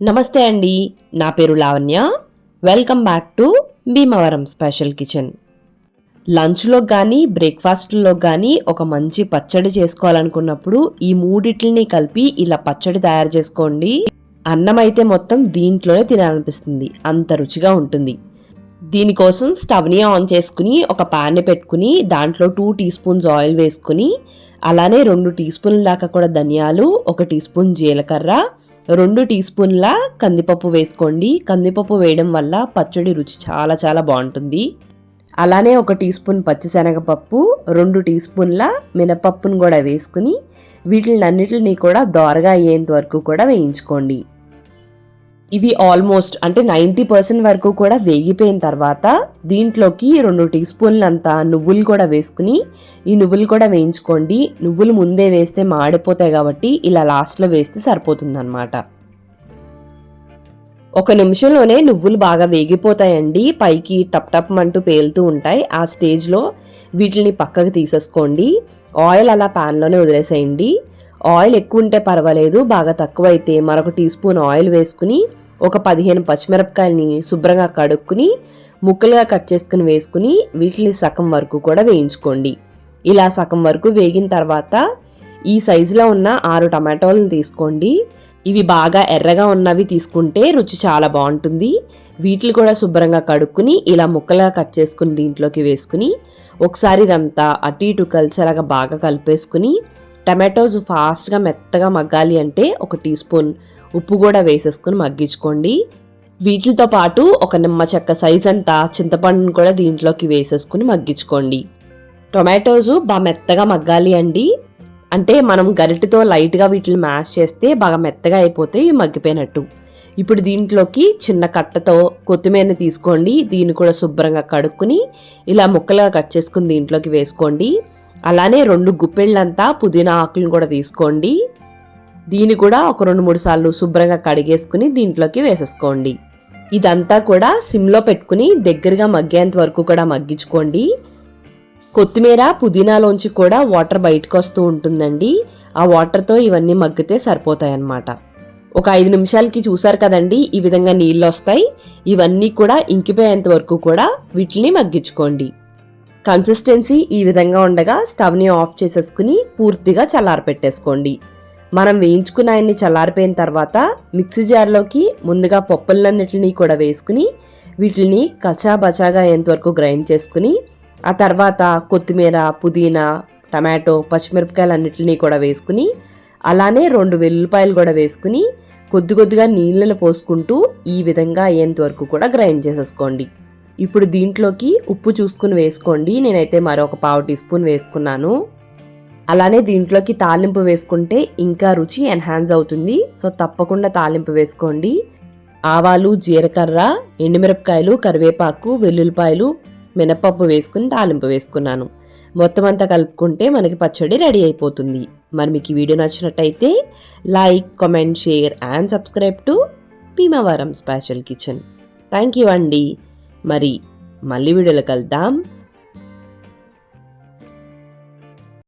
నమస్తే అండి. నా పేరు Lavanya. Welcome back to Bhimavaram special kitchen. లంచ్లో కానీ బ్రేక్ఫాస్ట్లో కానీ ఒక మంచి పచ్చడి చేసుకోవాలనుకున్నప్పుడు ఈ మూడిట్లని కలిపి ఇలా పచ్చడి తయారు చేసుకోండి. అన్నం అయితే మొత్తం దీంట్లోనే తినాలనిపిస్తుంది. అంత రుచిగా ఉంటుంది. దీనికోసం స్టవ్ని ఆన్ చేసుకుని ఒక ప్యాన్ని పెట్టుకుని దాంట్లో టూ టీ స్పూన్స్ ఆయిల్ వేసుకుని అలానే రెండు టీ స్పూన్ల దాకా కూడా ధనియాలు ఒక టీ స్పూన్ జీలకర్ర రెండు టీ స్పూన్ల కందిపప్పు వేసుకోండి. కందిపప్పు వేయడం వల్ల పచ్చడి రుచి చాలా చాలా బాగుంటుంది. అలానే ఒక టీ స్పూన్ పచ్చిశనగపప్పు రెండు టీ స్పూన్ల మినపప్పును కూడా వేసుకుని వీటిని అన్నిటిని కూడా దోరగా అయ్యేంత వరకు కూడా వేయించుకోండి. ఇవి ఆల్మోస్ట్ అంటే నైంటీ పర్సెంట్ వరకు కూడా వేగిపోయిన తర్వాత దీంట్లోకి రెండు టీ స్పూన్లంత నువ్వులు కూడా వేసుకుని ఈ నువ్వులు కూడా వేయించుకోండి. నువ్వులు ముందే వేస్తే మాడిపోతాయి కాబట్టి ఇలా లాస్ట్లో వేస్తే సరిపోతుందన్నమాట. ఒక నిమిషంలోనే నువ్వులు బాగా వేగిపోతాయండి. పైకి టప్ టప్ అంటూ పేలుతూ ఉంటాయి. ఆ స్టేజ్లో వీటిని పక్కకు తీసేసుకోండి. ఆయిల్ అలా ప్యాన్లోనే వదిలేసేయండి. ఆయిల్ ఎక్కువ ఉంటే పర్వాలేదు బాగా తక్కువ అయితే మరొక టీ స్పూన్ ఆయిల్ వేసుకుని ఒక పదిహేను పచ్చిమిరపకాయలని శుభ్రంగా కడుక్కుని ముక్కలుగా కట్ చేసుకుని వేసుకుని వీటిని సగం వరకు కూడా వేయించుకోండి. ఇలా సగం వరకు వేగిన తర్వాత ఈ సైజులో ఉన్న ఆరు టమాటోలను తీసుకోండి. ఇవి బాగా ఎర్రగా ఉన్నవి తీసుకుంటే రుచి చాలా బాగుంటుంది. వీటిని కూడా శుభ్రంగా కడుక్కుని ఇలా ముక్కలుగా కట్ చేసుకుని దీంట్లోకి వేసుకుని ఒకసారి ఇదంతా అటు ఇటు కలిసేలాగా బాగా కలిపేసుకుని టమాటోస్ ఫాస్ట్గా మెత్తగా మగ్గాలి అంటే ఒక టీ స్పూన్ ఉప్పు కూడా వేసేసుకుని మగ్గించుకోండి. వీటితో పాటు ఒక నిమ్మ చెక్క సైజ్ అంతా చింతపండును కూడా దీంట్లోకి వేసేసుకుని మగ్గించుకోండి. టొమాటోస్ బాగా మెత్తగా మగ్గాలి అండి. అంటే మనం గరిటతో లైట్గా వీటిని మ్యాష్ చేస్తే బాగా మెత్తగా అయిపోతే ఇవి మగ్గిపోయినట్టు. ఇప్పుడు దీంట్లోకి చిన్న కట్టతో కొత్తిమీరని తీసుకోండి. దీన్ని కూడా శుభ్రంగా కడుక్కుని ఇలా ముక్కలుగా కట్ చేసుకుని దీంట్లోకి వేసుకోండి. అలానే రెండు గుప్పెళ్ళంతా పుదీనా ఆకులను కూడా తీసుకోండి. దీన్ని కూడా ఒక రెండు మూడు సార్లు శుభ్రంగా కడిగేసుకుని దీంట్లోకి వేసేసుకోండి. ఇదంతా కూడా సిమ్లో పెట్టుకుని దగ్గరగా మగ్గేంత వరకు కూడా మగ్గించుకోండి. కొత్తిమీర పుదీనాలోంచి కూడా వాటర్ బయటకు వస్తూ ఉంటుందండి. ఆ వాటర్తో ఇవన్నీ మగ్గితే సరిపోతాయన్నమాట. ఒక ఐదు నిమిషాలకి చూసారు కదండి ఈ విధంగా నీళ్ళు వస్తాయి. ఇవన్నీ కూడా ఇంకిపోయేంత వరకు కూడా వీటిని మగ్గించుకోండి. కన్సిస్టెన్సీ ఈ విధంగా ఉండగా స్టవ్ని ఆఫ్ చేసేసుకుని పూర్తిగా చల్లారపెట్టేసుకోండి మనం వేయించుకున్న ఆయన్ని చల్లారిపోయిన తర్వాత మిక్సీ జార్లోకి ముందుగా పప్పులన్నిటిని కూడా వేసుకుని వీటిని కచాబచాగా అయ్యేంతవరకు గ్రైండ్ చేసుకుని ఆ తర్వాత కొత్తిమీర పుదీనా టమాటో పచ్చిమిరపకాయలు అన్నింటినీ కూడా వేసుకుని అలానే రెండు వెల్లుల్లిపాయలు కూడా వేసుకుని కొద్ది కొద్దిగా నీళ్ళలో పోసుకుంటూ ఈ విధంగా అయ్యేంత వరకు కూడా గ్రైండ్ చేసేసుకోండి. ఇప్పుడు దీంట్లోకి ఉప్పు చూసుకుని వేసుకోండి. నేనైతే మరొక పావు టీ స్పూన్ వేసుకున్నాను. అలానే దీంట్లోకి తాలింపు వేసుకుంటే ఇంకా రుచి ఎన్హాన్స్ అవుతుంది. సో తప్పకుండా తాలింపు వేసుకోండి. ఆవాలు జీలకర్ర ఎండుమిరపకాయలు కరివేపాకు వెల్లుల్లిపాయలు మినపప్పు వేసుకుని తాలింపు వేసుకున్నాను. మొత్తం అంతా కలుపుకుంటే మనకి పచ్చడి రెడీ అయిపోతుంది. మరి మీకు ఈ వీడియో నచ్చినట్టయితే like comment share and subscribe to Bhimavaram special kitchen. Thank you అండి. మరి మళ్ళీ వీడియోలో కలుద్దాం.